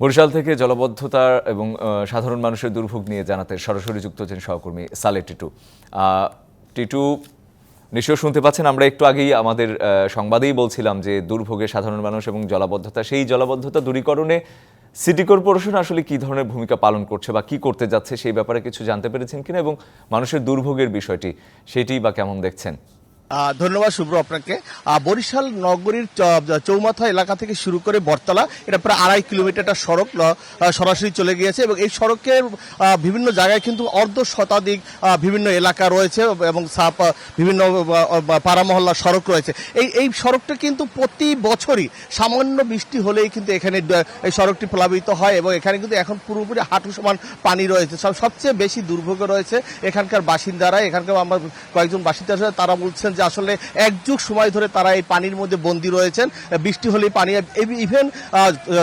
বরিশাল থেকে জলবদ্ধতা এবং সাধারণ মানুষের দুর্ভোগ নিয়ে জানাতে সরাসরি যুক্ত হচ্ছেন সহকর্মী সালে টিটু। টিটু নিশ্চয় শুনতে পাচ্ছেন, আমরা একটু আগেই আমাদের সংবাদেই বলছিলাম যে দুর্ভোগে সাধারণ মানুষ এবং জলাবদ্ধতা, সেই জলাবদ্ধতা দূরীকরণে সিটি কর্পোরেশন আসলে কি ধরনের ভূমিকা পালন করছে বা কি করতে যাচ্ছে সেই ব্যাপারে কিছু জানতে পেরেছেন কিনা এবং মানুষের দুর্ভোগের বিষয়টি, সেটি বা কেমন দেখছেন? ধন্যবাদ শুভ্র আপনাকে। বরিশাল নগরীর চৌমাথা এলাকা থেকে শুরু করে বটতলা এটা প্রায় আড়াই কিলোমিটার একটা সড়ক সরাসরি চলে গিয়েছে এবং এই সড়কের বিভিন্ন জায়গায় কিন্তু অর্ধ শতাধিক বিভিন্ন এলাকা রয়েছে এবং সাপ বিভিন্ন আহ, আহ, পাড়া মহল্লা সড়ক রয়েছে। এই এই সড়কটা কিন্তু প্রতি বছরই সামান্য বৃষ্টি হলেই কিন্তু এখানে এই সড়কটি প্লাবিত হয় এবং এখানে কিন্তু এখন পুরোপুরি হাঁটু সমান পানি রয়েছে। সব সবচেয়ে বেশি দুর্ভোগে রয়েছে এখানকার বাসিন্দারা এখানকার আমার কয়েকজন বাসিন্দা আছে, তারা বলছেন যে আসলে এক যুগ সময় ধরে তারা এই পানির মধ্যে বন্দী রয়েছেন। বৃষ্টি হলেই পানি ইভেন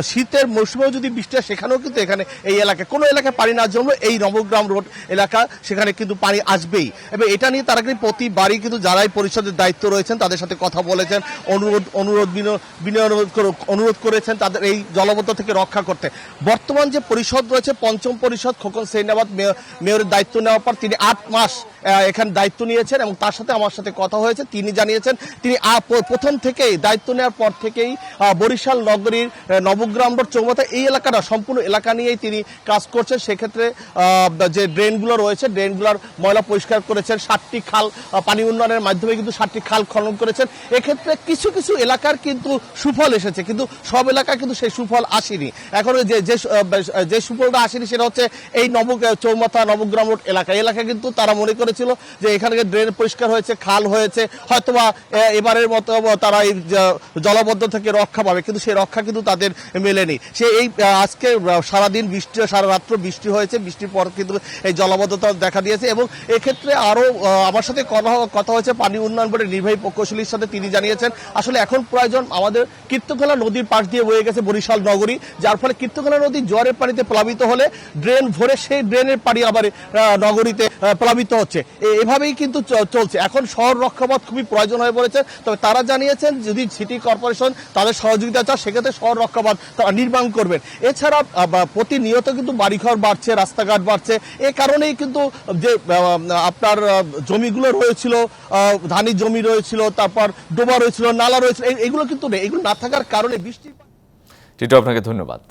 শীতের মৌসুমেও যদি বৃষ্টি হয়, সেখানেও কিন্তু এখানে এই এলাকায়, কোনো এলাকায় পানি না জমলো এই নবগ্রাম রোড এলাকা, সেখানে কিন্তু পানি আসবেই। এবং এটা নিয়ে তারা কিন্তু প্রতিবারই কিন্তু যারাই পরিষদের দায়িত্ব রয়েছেন, তাদের সাথে কথা বলেছেন, অনুরোধ অনুরোধ বিনয় অনুরোধ করেছেন তাদের এই জলবদ্ধ থেকে রক্ষা করতে। বর্তমান যে পরিষদ রয়েছে, পঞ্চম পরিষদ, খোকন সেনাবাদ মেয়র- মেয়রের দায়িত্ব নেওয়ার পর তিনি আট মাস এখানে দায়িত্ব নিয়েছেন এবং তার সাথে আমার সাথে কথা হয়েছে, তিনি জানিয়েছেন, তিনি প্রথম থেকেই দায়িত্ব নেওয়ার পর থেকেই বরিশাল নগরীর নবগ্রাম রোড চৌমাথা, এই এলাকাটা, সম্পূর্ণ এলাকা নিয়েই তিনি কাজ করছেন। সেক্ষেত্রে যে ড্রেনগুলো রয়েছে, ড্রেনগুলোর ময়লা পরিষ্কার করেছেন ষাটটি খাল পানি উন্নয়নের মাধ্যমে কিন্তু ষাটটি খাল খনন করেছেন। এক্ষেত্রে কিছু কিছু এলাকার কিন্তু সুফল এসেছে, কিন্তু সব এলাকায় কিন্তু সেই সুফল আসেনি। এখন যে যে সুফলটা আসেনি সেটা হচ্ছে এই নব, চৌমাথা, নবগ্রাম রোড এলাকা। এলাকা কিন্তু তারা মনে করেছিল যে এখানে ড্রেন পরিষ্কার হয়েছে, খাল হয়েছে হয়তোবা এবারের মতো তারা এই জলবদ্ধ থেকে রক্ষা পাবে কিন্তু সেই রক্ষা কিন্তু তাদের মেলেনি। সে এই আজকে সারাদিন বৃষ্টি সারা রাত্র বৃষ্টি হয়েছে বৃষ্টির পর কিন্তু এই জলবদ্ধতা দেখা দিয়েছে এবং এক্ষেত্রে আরও আহ, আমার সাথে কথা হয়েছে পানি উন্নয়ন বোর্ডের নির্বাহী প্রকৌশলীর সাথে তিনি জানিয়েছেন আসলে এখন প্রয়োজন আমাদের কীর্তখোলা নদীর পাশ দিয়ে বয়ে গেছে বরিশাল নগরী যার ফলে কীর্তখোলা নদী জোয়ারের পানিতে প্লাবিত হলে ড্রেন ভরে সেই ড্রেনের পানি আবার নগরীতে প্লাবিত হচ্ছে। এভাবেই কিন্তু চলছে। এখন শহর রক্ষাপথ খুবই প্রয়োজন হয়ে পড়েছে। তবে তারা জানিয়েছেন, যদি সিটি কর্পোরেশন তাদের সহযোগিতা চায়, সেক্ষেত্রে শহর রক্ষাপথ তারা নির্মাণ করবেন। এছাড়া প্রতিনিয়ত কিন্তু বাড়িঘর বাড়ছে, রাস্তাঘাট বাড়ছে। এ কারণেই কিন্তু যে আপনার জমিগুলো রয়েছিল ধানি জমি রয়েছিল, তারপর ডোবা রয়েছিল, নালা রয়েছিল এগুলো কিন্তু নেই। এগুলো না থাকার কারণে বৃষ্টি আপনাকে ধন্যবাদ।